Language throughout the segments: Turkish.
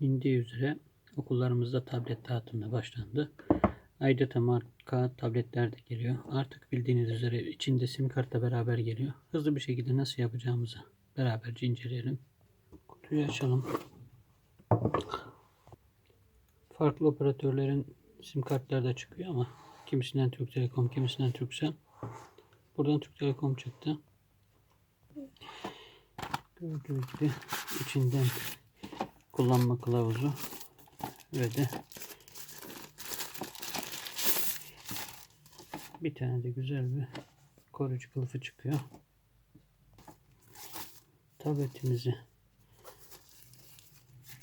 bilindiği üzere okullarımızda tablet dağıtımına başlandı. Ayrıca marka tabletler de geliyor. Artık bildiğiniz üzere içinde sim kartla beraber geliyor. Hızlı bir şekilde nasıl yapacağımızı beraberce inceleyelim. Kutuyu açalım. Farklı operatörlerin sim kartları da çıkıyor ama kimisinden Türk Telekom, kimisinden Turkcell. Buradan Türk Telekom çıktı. Gördüğünüz gibi içinden kullanma kılavuzu ve de bir tane de güzel bir koruyucu kılıfı çıkıyor. Tabletimizi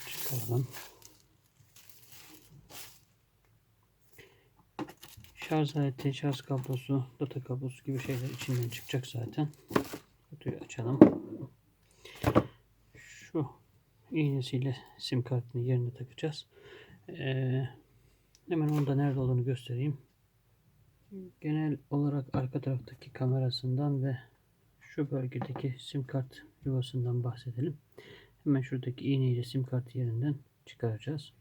çıkaralım. Şarj aleti, şarj kablosu, data kablosu gibi şeyler içinden çıkacak zaten. Kutuyu açalım. Şu iğnesiyle sim kartını yerine takacağız. Ee, hemen onda nerede olduğunu göstereyim. Genel olarak arka taraftaki kamerasından ve şu bölgedeki sim kart yuvasından bahsedelim. Hemen şuradaki iğneyle sim kart yerinden çıkaracağız.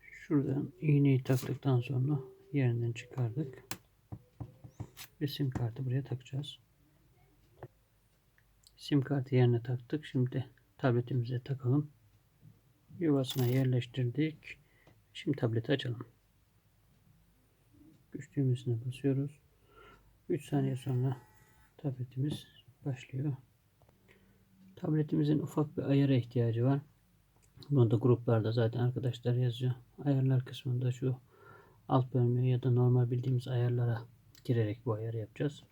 Şuradan iğneyi taktıktan sonra yerinden çıkardık. Ve sim kartı buraya takacağız. Sim kartı yerine taktık. Şimdi tabletimize takalım. Yuvasına yerleştirdik. Şimdi tableti açalım. Güç düğmesine basıyoruz. 3 saniye sonra tabletimiz başlıyor. Tabletimizin ufak bir ayara ihtiyacı var. Bunu da gruplarda zaten arkadaşlar yazıyor. Ayarlar kısmında şu alt bölmeye ya da normal bildiğimiz ayarlara girerek bu ayarı yapacağız.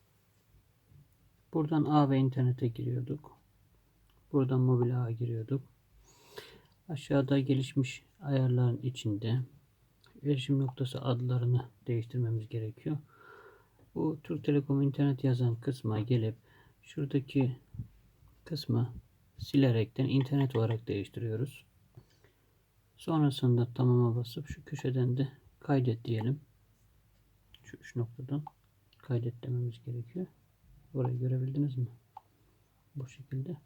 Buradan A ve internete giriyorduk. Buradan mobil ağa giriyorduk. Aşağıda gelişmiş ayarların içinde erişim noktası adlarını değiştirmemiz gerekiyor. Bu Türk Telekom internet yazan kısma gelip şuradaki kısmı silerekten internet olarak değiştiriyoruz. Sonrasında tamama basıp şu köşeden de kaydet diyelim. Şu üç noktadan kaydet dememiz gerekiyor. Burayı görebildiniz mi? Bu şekilde.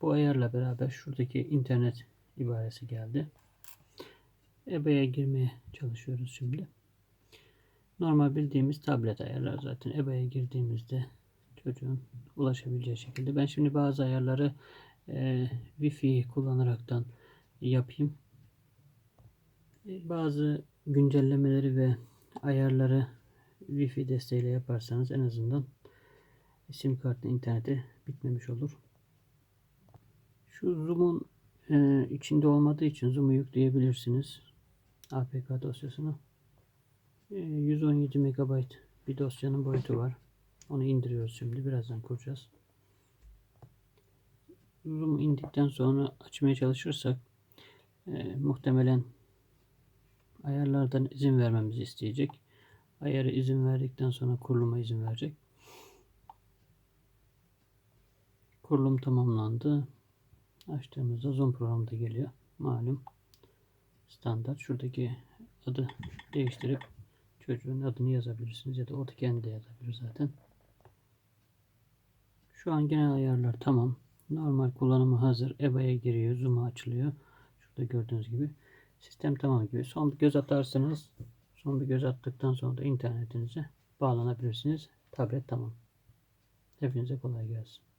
Bu ayarla beraber şuradaki internet ibaresi geldi. EBA'ya girmeye çalışıyoruz şimdi. Normal bildiğimiz tablet ayarlar zaten. EBA'ya girdiğimizde çocuğun ulaşabileceği şekilde. Ben şimdi bazı ayarları e, Wi-Fi kullanaraktan yapayım. E, bazı güncellemeleri ve ayarları Wi-Fi desteğiyle yaparsanız en azından sim kartın interneti bitmemiş olur. Şu zoom'un e, içinde olmadığı için zoom'u yükleyebilirsiniz. APK dosyasını. E, 117 MB bir dosyanın boyutu var. Onu indiriyoruz şimdi. Birazdan kuracağız. Zoom indikten sonra açmaya çalışırsak e, muhtemelen ayarlardan izin vermemizi isteyecek. Ayarı izin verdikten sonra kuruluma izin verecek. Kurulum tamamlandı. Açtığımızda Zoom programı da geliyor. Malum standart. Şuradaki adı değiştirip çocuğun adını yazabilirsiniz ya da o da kendi de yazabilir zaten. Şu an genel ayarlar tamam. Normal kullanımı hazır. EBA'ya giriyor. Zoom'a açılıyor. Şurada gördüğünüz gibi. Sistem tamam gibi. Son bir göz atarsanız son bir göz attıktan sonra da internetinize bağlanabilirsiniz. Tablet tamam. Hepinize kolay gelsin.